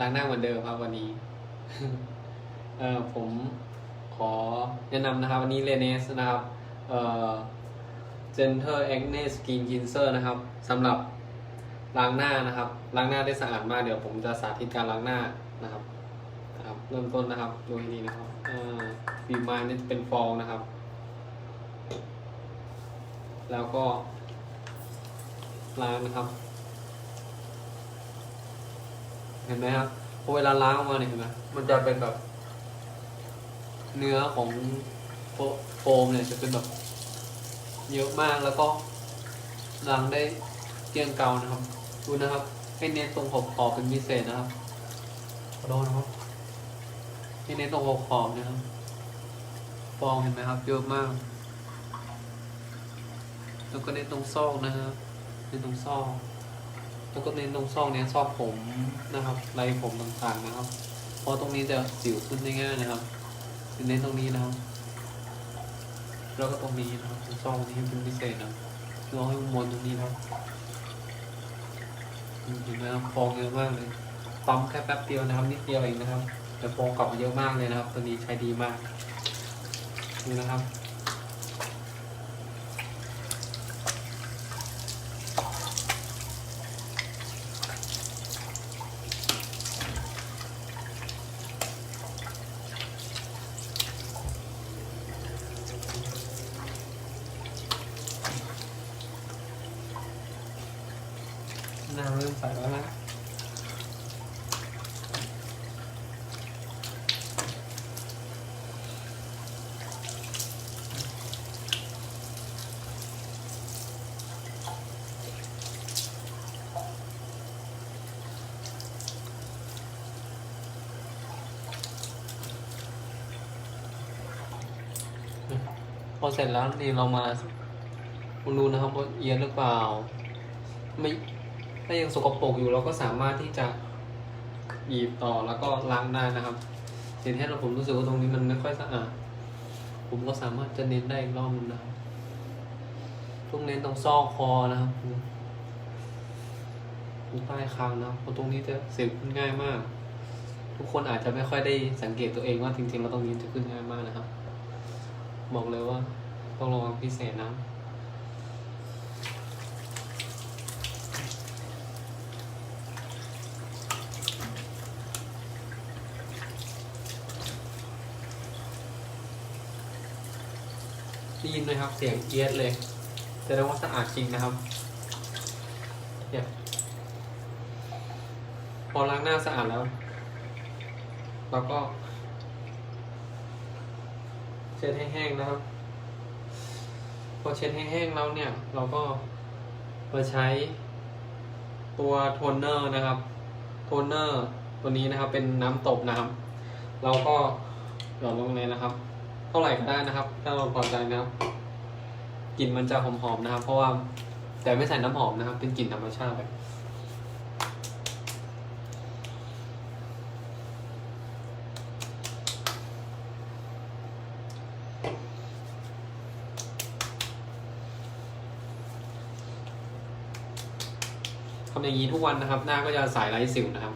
ล้างหน้าเหมือนเดิมครับวันนี้เออผมขอแนะนำนะครับวันนี้เลเนสนะครับเอ่อ Gentle Acne Skin Cleanser นะครับสำหรับล้างหน้านะครับ ล้างหน้าได้สะอาดมากเดี๋ยวผมจะสาธิตการล้างหน้านะครับนะครับ เริ่มต้นนะครับดูให้ดีนะครับอ่าฟีมานี่เป็นฟองนะครับ แล้วก็ล้างนะครับ เห็นไหมครับพอเวลาล้างออกมาเนี่ยเห็นไหมมันจะเป็นแบบ เนื้อของโฟมเนี่ยจะเป็นแบบเยอะมากแล้วก็ล้างได้เกลียงเกลานะครับ ดูนะครับ ให้เน้นตรงขอบขอบเป็นพิเศษนะครับขอโทษนะครับให้เน้นตรงขอบขอบนะครับฟองเห็นไหมครับ เยอะมากแล้วก็เน้นตรงซอกนะครับเน้นตรงซอก แล้วก็เน้นตรงซอกเนี้ยซอกผมนะครับไรผมต่างๆนะครับ เพราะตรงนี้จะสิวขึ้นได้ง่ายนะครับเน้นตรงนี้นะครับ แล้วก็ตรงนี้นะครับซอกนี้เป็นพิเศษนะเราให้มวนตรงนี้นะครับเห็นไหมครับฟองเยอะมากเลยปั๊มแค่แป๊บเดียวนะครับนิดเดียวเองนะครับแต่ฟองกลับมาเยอะมากเลยนะครับ ตัวนี้ใช้ดีมากนี่นะครับ น้ำเริ่มใสแล้วนะพอเสร็จแล้วนี่เรามาดูนะครับว่าเอียนหรือเปล่า ไม่ ถ้ายังสกปรกอยู่เราก็สามารถที่จะหยีบต่อแล้วก็ล้างได้นะครับเห็นแค่เราผมรู้สึกว่าตรงนี้มันไม่ค่อยสะอาด ผมก็สามารถจะเน้นได้อีกรอบนึงนะครับต้องเน้นตรงซอกคอนะครับตรงใต้คางนะเพราะตรงนี้จะเสียขึ้นง่ายมาก ทุกคนอาจจะไม่ค่อยได้สังเกตตัวเองว่าจริงๆแล้วตรงนี้จะขึ้นง่ายมากนะครับ บอกเลยว่าต้องระวังพิเศษนะ ได้ยินไหมครับ เสียงเอียดเลยแสดงว่าสะอาดจริงนะครับเนี่ยพอล้างหน้าสะอาดแล้วเราก็เช็ดให้แห้งนะครับ พอเช็ดให้แห้งแล้วเนี่ย เราก็มาใช้ตัวโทนเนอร์นะครับ โทนเนอร์ตัวนี้นะครับเป็นน้ำตบนะครับ เราก็หยอดลงเลยนะครับ เท่าไหร่ก็ได้นะครับ ถ้าเราพอใจนะครับกลิ่นมันจะหอมๆนะครับ เพราะว่าแต่ไม่ใส่น้ำหอมนะครับ เป็นกลิ่นธรรมชาติเลยทำอย่างนี้ทุกวันนะครับ หน้าก็จะใสไร้สิวนะครับ